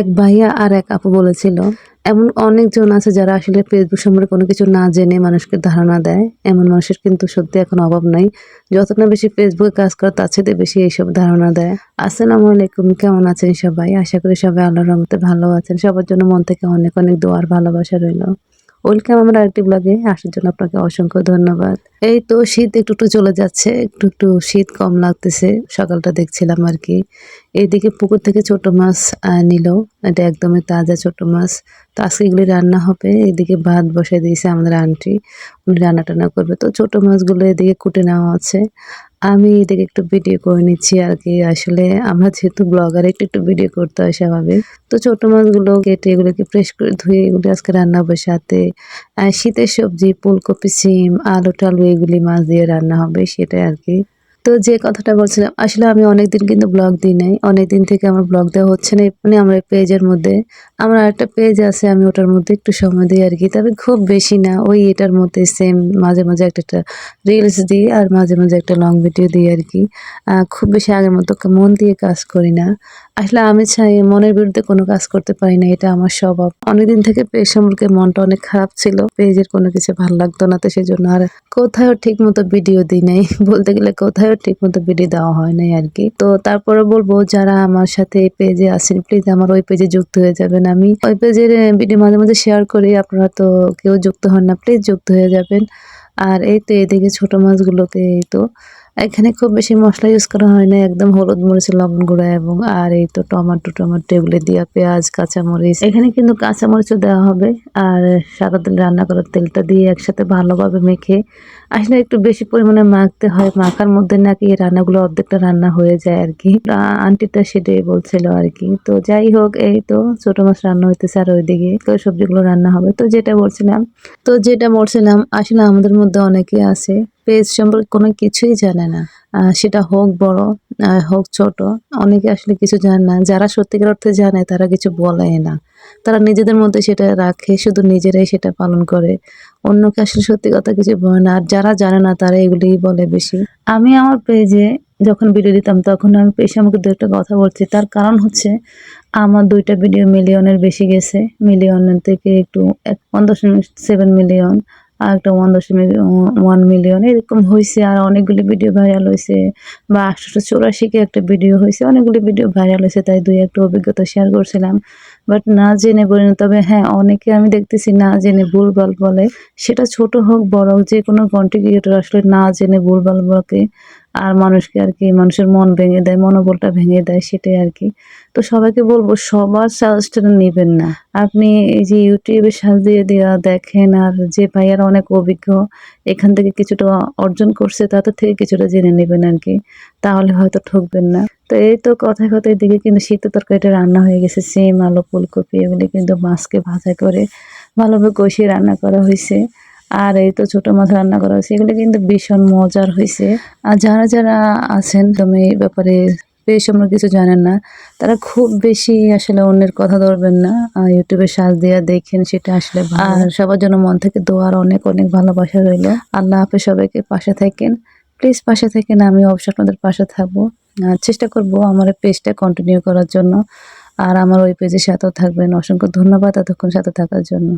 এক ভাইয়া আর এক আপু বলেছিল, এমন অনেকজন আছে যারা আসলে ফেসবুক সম্পর্কে কোনো কিছু না জেনে মানুষকে ধারণা দেয়। এমন মানুষের কিন্তু সত্যি এখন অভাব নাই। যত না বেশি ফেসবুকে কাজ করে, তার সাথে বেশি এইসব ধারণা দেয়। আসসালামু আলাইকুম, কেমন আছেন সবাই? আশা করি সবাই আল্লাহর রহমতে ভালো আছেন। সবার জন্য মন থেকে অনেক অনেক দোয়ার ভালোবাসা রইল। ওয়েলকাম আমার আরেকটি ব্লগে আসার জন্য আপনাকে অসংখ্য ধন্যবাদ। এই তো শীত একটু একটু চলে যাচ্ছে, একটু একটু শীত কম লাগতেছে, সকালটা দেখছিলাম আর কি। এইদিকে পুকুর থেকে ছোট মাছ নিল, এটা একদমই তাজা ছোট মাছ। তো আজকে এগুলি রান্না হবে, এদিকে ভাত বসাই দিয়েছে আমাদের আন্টি, উনি রান্না টান্না করবে। তো ছোট মাছগুলো এদিকে কুটে নেওয়া আছে। আমি এদিকে একটু ভিডিও করে নিচ্ছি আর কি, আসলে আমরা যেহেতু ব্লগার একটু একটু ভিডিও করতে হয় স্বাভাবিক। তো ছোট মাছগুলো কেটে এগুলোকে ফ্রেশ করে ধুয়ে এগুলো আজকে রান্না হবে সাথে আহ, শীতের সবজি ফুলকপি সিম আলু টালু এগুলি মাছ দিয়ে রান্না হবে সেটাই আর কি। তো যে কথাটা বলছিলাম, আসলে আমি অনেকদিন কিন্তু ব্লগ দিই নাই। অনেকদিন থেকে আমার ব্লগ দেওয়া হচ্ছে না মানে আমার পেজের মধ্যে। আমার আরেকটা পেজ আছে, আমি ওটার মধ্যে একটু সময় দিই আর কি। তবে খুব বেশি না, ওই এটার মধ্যে সেম মাঝে মাঝে একটা একটা রিলস দিই আর মাঝে মাঝে একটা লং ভিডিও দিই আর কি। খুব বেশি আগের মতো মন দিয়ে কাজ করি না। আসলে আমি চাই মনের বিরুদ্ধে কোনো কাজ করতে পারি না, এটা আমার স্বভাব। অনেকদিন থেকে পেজ সম্পর্কে মনটা অনেক খারাপ ছিল পেজের কোনো কিছু ভালো লাগতো না, তো সেজন্য আর কোথাও ঠিক মতো ভিডিও দিই নাই। বলতে গেলে কোথাও ঠিক মতো ভিডিও দেওয়া হয় নাই আর কি তো তারপরে বলব, যারা আমার সাথে এই পেজে আসেন প্লিজ আমার ওই পেজে যুক্ত হয়ে যাবেন আমি। ওই পেজের ভিডিও মাঝে মাঝে শেয়ার করি, আপনারা তো কেউ যুক্ত হন না প্লিজ যুক্ত হয়ে যাবেন। আর এই তো এদিকে ছোট মাছগুলোকে, এই তো। এখানে খুব বেশি মশলা ইউজ করা হয় না, একদম হলুদ মরিচ, লবণ গুঁড়া এবং আর এই তো টমেটো, টমাটো এগুলো দিয়া পেঁয়াজ, কাঁচামরিচ। এখানে কিন্তু কাঁচামরিচও দেওয়া হবে আর সারাদিন রান্না করার তেলটা দিয়ে একসাথে ভালোভাবে মেখে, আসলে একটু বেশি পরিমাণে মাখতে হয়, মাখার মধ্যে নাকি রান্নাগুলো অর্ধেকটা রান্না হয়ে যায় আর কি। আন্টিটা সেটাই বলছিল আর কি। তো যাই হোক, এই তো ছোট মাছ রান্না হইতেছে আর ওইদিকে তো সবজিগুলো রান্না হবে। তো যেটা বলছিলাম, তো যেটা বলছিলাম, আসলে আমাদের মধ্যে অনেকে আছে পেজ সম্পর্কে কোনো কিছুই জানে না। সেটা হোক বড় হোক ছোট, অনেকে আসলে কিছু জানে না। যারা সত্যিকার অর্থে জানে, তারা কিছু বলে না। তারা নিজেদের মধ্যে সেটা রাখে, শুধু নিজেরাই সেটা পালন করে। অন্যকে আসলে সত্যি কথা কিছু বলে না। আর যারা জানে না, তারা এগুলিই বলে বেশি। আমি আমার পেজে যখন ভিডিও দিতাম, তখন আমি পেশে আমাকে দু একটা কথা বলছি। তার কারণ হচ্ছে, আমার দুইটা ভিডিও মিলিয়নের বেশি গেছে। মিলিয়নের থেকে একটু এক ওয়ান দশমিক সেভেন মিলিয়ন আর একটা ওয়ান দশমিক ওয়ান মিলিয়ন এরকম হয়েছে আর অনেকগুলি ভিডিও ভাইরাল হয়েছে বা আটশোশো চৌরাশিকে একটা ভিডিও হয়েছে অনেকগুলি ভিডিও ভাইরাল হয়েছে তাই দুই একটা অভিজ্ঞতা শেয়ার করছিলাম। বাট না জেনে বলি তবে হ্যাঁ অনেকে আমি দেখতেছি না জেনে ভুলভাল বলে। সেটা ছোট হোক, বড় হোক যে কোনো কন্টেন্ট আসলে না জেনে ভুলভাল বলে আর মানুষকে আর কি, মানুষের মন ভেঙে দেয়, মনোবলটা ভেঙে দেয়, সেটাই আর কি। তো সবাইকে বলব, সবার সাজেস্টন নেবেন না। আপনি এই যে ইউটিউবে সাজিয়ে দেওয়া দেখেন আর যে ভাইয়ারা অনেক অভিজ্ঞ, এখান থেকে কিছুটা অর্জন করছে তাদের থেকে কিছুটা জেনে নেবেন আর কি। তাহলে হয়তো ঠকবেন না। তো এই তো কথায় কথায় দিকে কিন্তু শীতের তরকারিটা রান্না হয়ে গেছে, সিম আলু ফুলকপি এগুলি কিন্তু মাছকে ভাজা করে ভালোভাবে কষিয়ে রান্না করা হয়েছে। আর এই তো ছোট মাছ রান্না করা হয়েছে এগুলো কিন্তু ভীষণ মজার হয়েছে। আর যারা যারা আছেন তুমি এই ব্যাপারে বেশ আমরা কিছু জানেন না তারা খুব বেশি আসলে অন্যের কথা ধরবেন না ইউটিউবে সাজ দিয়ে দেখেন সেটা আসলে আর সবার জন্য মন থেকে দোয়ার অনেক অনেক ভালোবাসা রইল। আল্লাহ হাফেজ সবাইকে পাশে থাকেন। প্লিজ পাশে থাকেন আমি অবশ্যই আপনাদের পাশে থাকব। আর চেষ্টা করব আমার পেজটা কন্টিনিউ করার জন্য। আর আমার ওই পেজের সাথেও থাকবেন। অসংখ্য ধন্যবাদ এতক্ষণ সাথে থাকার জন্য।